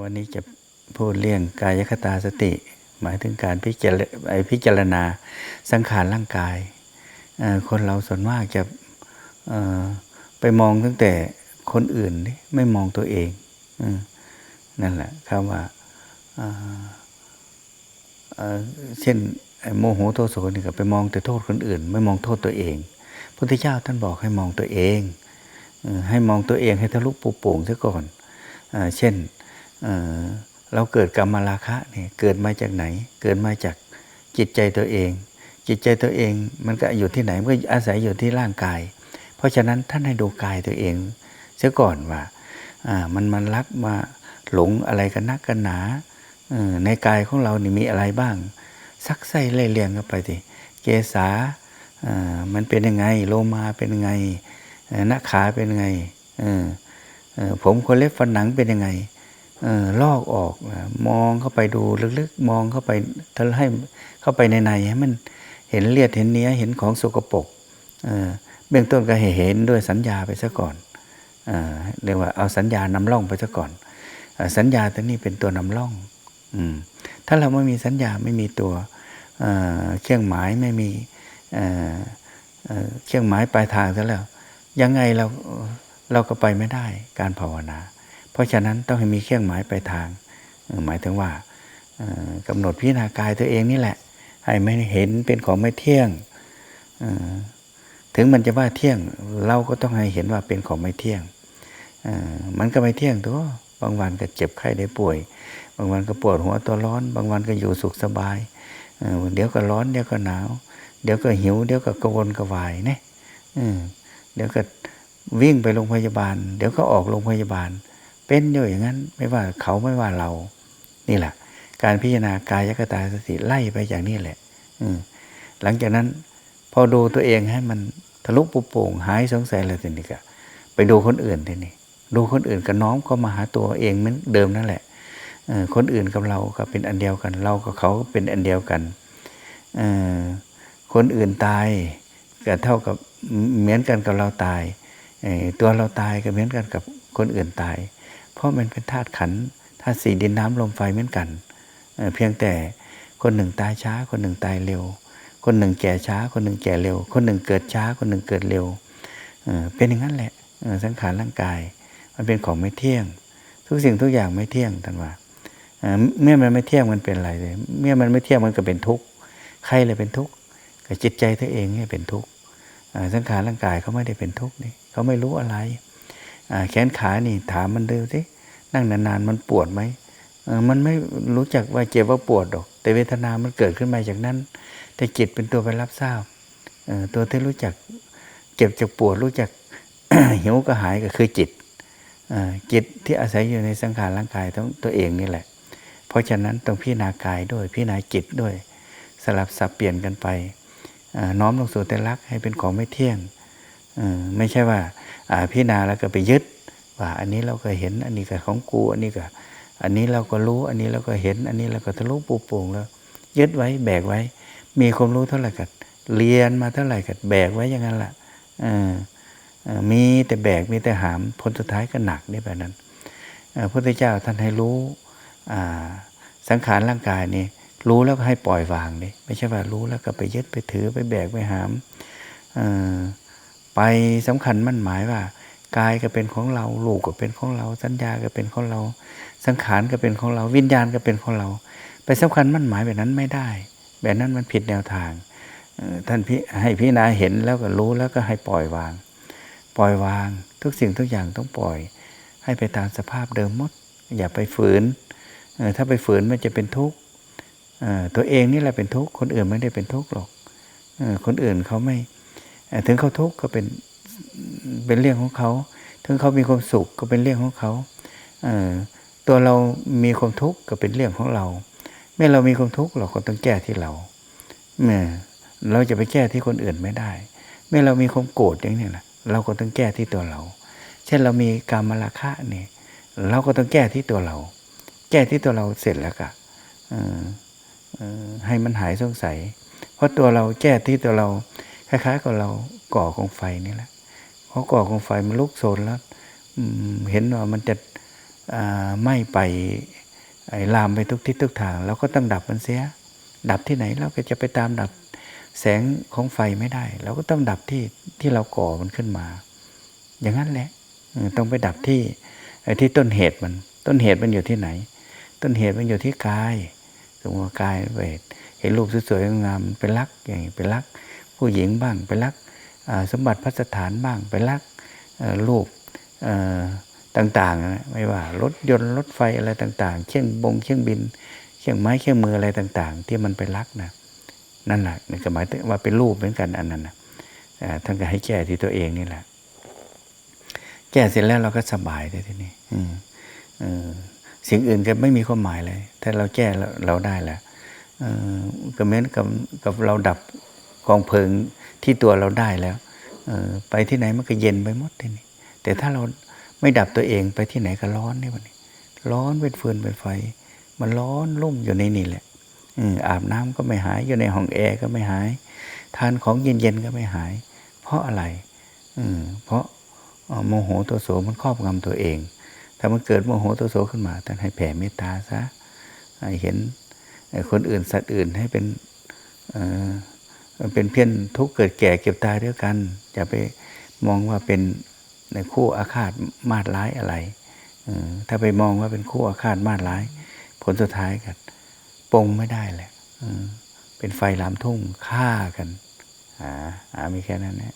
วันนี้จะพูดเรื่องกายคตาสติ หมายถึงการพิจารพิจารณาสังขารร่างกาย คนเราส่วนมากจะไปมองตั้งแต่คนอื่นนี่ไม่มองตัวเองอนั่นแหละคำว่าเช่นโมโหโทโสนี่ก็ไปมองแต่โทษคนอื่น ไม่มองโทษตัวเองพระพุทธเจ้าท่านบอกให้มองตัวเองให้มองตัวเองให้ทะลุปูโป่งซะก่อนอเช่น เราเกิดกรรมราคะเนี่ยเกิดมาจากไหน เกิดมาจากจิตใจตัวเอง จิตใจตัวเองมันก็อยู่ที่ไหนมันก็อาศัยอยู่ที่ร่างกาย เพราะฉะนั้นท่านให้ดูกายตัวเอง เสียก่อนว่ามันมันรักมาหลงอะไรกันนักกันหนาในกายของเรานี่มีอะไรบ้าง ซักไส้ไล่เลียงกันไปสิเกษามันเป็นยังไงโลมาเป็นยังไงหน้าขาเป็นยังไงผมคนเล็บฟันหนังเป็นยังไง ลอกออกมองเข้าไปดูลึกๆ มองเข้าไปทะให้เข้าไปในในให้มันเห็นเลียดเห็นเนื้อเห็นของสกปรกเบื้องต้นก็เห็นด้วยสัญญาไปซะก่อนเออเรียกว่าเอาสัญญานำร่องไปซะก่อนออสัญญาตัวนี้เป็นตัวนำร่องอืถ้าเราไม่มีสัญญาไม่มีตัวเเครื่องหมายไม่มีเเเครื่องหมายปลายทางซะแล้วยังไงเราเราก็ไปไม่ได้การภาวนา เพราะฉะนั้นต้องให้มีเครื่องหมายปลายทาง หมายถึงว่าเอ่อกำหนดพิจารณากายตัวเองนี่แหละ ให้ไม่เห็นเป็นของไม่เที่ยง ถึงมันจะว่าเที่ยงเราก็ต้องให้เห็นว่าเป็นของไม่เที่ยง มันก็ไม่เที่ยงตัวบางวันก็เจ็บไข้ได้ป่วย บางวันก็ปวดหัวตัวร้อน บางวันก็อยู่สุขสบาย เดี๋ยวก็ร้อนเดี๋ยวก็หนาว เดี๋ยวก็หิว เดี๋ยวก็กระวนกระวายเนี่ยเดี๋ยวก็วิ่งไปโรงพยาบาล เดี๋ยวก็ออกโรงพยาบาล เป็นอยู่อย่างนั้นไม่ว่าเขาไม่ว่าเรา นี่แหละ การพิจารณากายคตาสติไล่ไปอย่างนี้แหละ อืหลังจากนั้น พอดูตัวเองให้มันทะลุปุโป่งหายสงสัยอะไรทีนี้ก็ไปดูคนอื่นทีนี้ดูคนอื่นก็น้อมก็มาหาตัวเองเหมือนเดิมนั่นแหละอคนอื่นกับเราก็เป็นอันเดียวกัน เรากับเขาก็เป็นอันเดียวกันอคนอื่นตายก็เท่ากับเหมือนกันกับเราตายตัวเราตายก็เหมือนกันกับคนอื่นตาย ราะมันเป็นธาตุขันธาตุสี่ดินน้ำลมไฟเหมือนกัน เพียงแต่คนหนึ่งตายช้า คนหนึ่งตายเร็ว คนหนึ่งแก่ช้า คนหนึ่งแก่เร็ว คนหนึ่งเกิดช้า คนหนึ่งเกิดเร็วเป็นอย่างนั้นแหละสังขารร่างกาย มันเป็นของไม่เที่ยง ทุกสิ่งทุกอย่างไม่เที่ยงท่านว่าเมื่อมันไม่เที่ยงมันเป็นอะไรเลยเมื่อมันไม่เที่ยงมันก็เป็นทุกข์ใครเลยเป็นทุกข์กับจิตใจตัวเองเนี่ยเป็นทุกข์สังขารร่างกายเขาไม่ได้เป็นทุกข์นี่เขาไม่รู้อะไรแขนขานี่ถามมันดูสิ นั่งนานๆมันปวดไหมมันไม่รู้จักว่าเจ็บว่าปวดหรอก แต่เวทนามันเกิดขึ้นมาจากนั้น แต่จิตเป็นตัวไปรับทราบตัวที่รู้จักเจ็บจากปวดรู้จักหิวกระหายก็คือจิตจิตที่อาศัยอยู่ในสังขารร่างกายต้องตัวเองนี่แหละ เพราะฉะนั้นต้องพิจารณากายด้วยพิจารณาจิตด้วย สลับสับเปลี่ยนกันไปน้อมลงสู่แต่รักให้เป็นของไม่เที่ยงไม่ใช่ว่าอ่าพิจารณาแล้วก็ไปยึด ว่าอันนี้เราก็เห็น อันนี้ก็ของกู อันนี้ก็ อันนี้เราก็รู้ อันนี้เราก็เห็น อันนี้เราก็ทะลุปูโป่งแล้ว ยึดไว้แบกไว้ มีความรู้เท่าไหร่กัดเรียนมาเท่าไหร่กัดแบกไว้อย่างนั้นละเออมีแต่แบกมีแต่หามผลสุดท้ายก็หนักนี่แบบนั้นพระพุทธเจ้าท่านให้รู้อาสังขารร่างกายนี่รู้แล้วก็ให้ปล่อยวางนี่ไม่ใช่ว่ารู้แล้วก็ไปยึดไปถือไปแบกไปหามออไปสำคัญมั่นหมายว่า กายก็เป็นของเราลูกก็เป็นของเรา สัญญาก็เป็นของเรา สังขารก็เป็นของเรา วิญญาณก็เป็นของเรา ไปสำคัญมั่นหมายแบบนั้นไม่ได้ แบบนั้นมันผิดแนวทางท่านพี่ให้พี่นาเห็นแล้วก็รู้แล้วก็ให้ปล่อยวาง ปล่อยวางทุกสิ่งทุกอย่างต้องปล่อย ให้ไปตามสภาพเดิมหมด อย่าไปฝืนถ้าไปฝืนมันจะเป็นทุกข์ตัวเองนี่แหละเป็นทุกข์คนอื่นไม่ได้เป็นทุกข์หรอกคนอื่นเขาไม่ถึงเขาทุกข์ก็เป็น เป็นเรื่องของเขาถึงเขามีความสุขก็เป็นเรื่องของเขาเออตัวเรามีความทุกข์ก็เป็นเรื่องของเรา เมื่อเรามีความทุกข์เราก็ต้องแก้ที่เราเมื่อเราจะไปแก้ที่คนอื่นไม่ได้ เมื่อเรามีความโกรธอย่างนี้นะเราก็ต้องแก้ที่ตัวเรา เช่นเรามีกามราคะเนี่ยเราก็ต้องแก้ที่ตัวเรา แก้ที่ตัวเราเสร็จแล้วก็ให้มันหายสงสัย เพราะตัวเราแก้ที่ตัวเราคล้ายๆกับเราก่อกองไฟนี่แหละ เพราะก่อกองไฟมันลุกโชนแล้วเห็นว่ามันจะอ่าไม่ไปไอ้ลามไปทุกทิศทุกทางเราก็ต้องดับมันเสีย ดับที่ไหนเราก็จะไปตามดับแสงของไฟไม่ได้ เราก็ต้องดับที่ที่เราก่อมันขึ้นมา อย่างนั้นแหละต้องไปดับที่ที่ต้นเหตุมัน ต้นเหตุมันอยู่ที่ไหน ต้นเหตุมันอยู่ที่กายสมมติว่ากายไปเห็นรูปสวยๆงามๆเป็นรักอย่างนี้เป็นรัก ผู้หญิงบ้างเป็นรัก สมบัติพัสถานบ้างเป็นรักรูปต่างๆ ไม่ว่ารถยนต์รถไฟอะไรต่างๆเครื่องบงเครื่องบินเครื่องไม้เครื่องมืออะไรต่าง ๆ ที่มันไปรักนะนั่นแหละนี่ก็หมายถึงว่าเป็นรูปเหมือนกันอันนั้นนะท่านก็ให้แก้ที่ตัวเองนี่แหละ แก้เสร็จแล้วเราก็สบายได้ทีนี้อืมสิ่งอื่นก็ไม่มีความหมายเลย ถ้าเราแก้เราเราได้แล้วก็เหมือนกับกับเราดับ กองเพลิงที่ตัวเราได้แล้วไปที่ไหนมันก็เย็นไปหมดทีนี้แต่ถ้าเราไม่ดับตัวเองไปที่ไหนก็ร้อนนี่วันนี้ร้อนเป็นฟืนเป็นไฟ มันร้อนรุ่มอยู่ในนี่แหละอาบน้ำก็ไม่หายอยู่ในห้องแอร์ก็ไม่หาย ทานของเย็นๆก็ไม่หาย เพราะอะไรอืเพราะโมโหตัวโสมันครอบงำตัวเอง ถ้ามันเกิดโมโหตัวโสขึ้นมาท่านให้แผ่เมตตาซะหเห็นคนอื่นสัตว์อื่นให้เป็น เอ่อเป็นเพี้ยนทุกเกิดแก่เก็บตายด้วยกันอย่าไปมองว่าเป็นในคู่อาฆาตมาดร้ายอะไรถ้าไปมองว่าเป็นคู่อาฆาตมาดร้าย ผลสุดท้ายกันปงไม่ได้แหละเป็นไฟลามทุ่งฆ่ากันอ่าอ่ามีแค่นั้นแหละ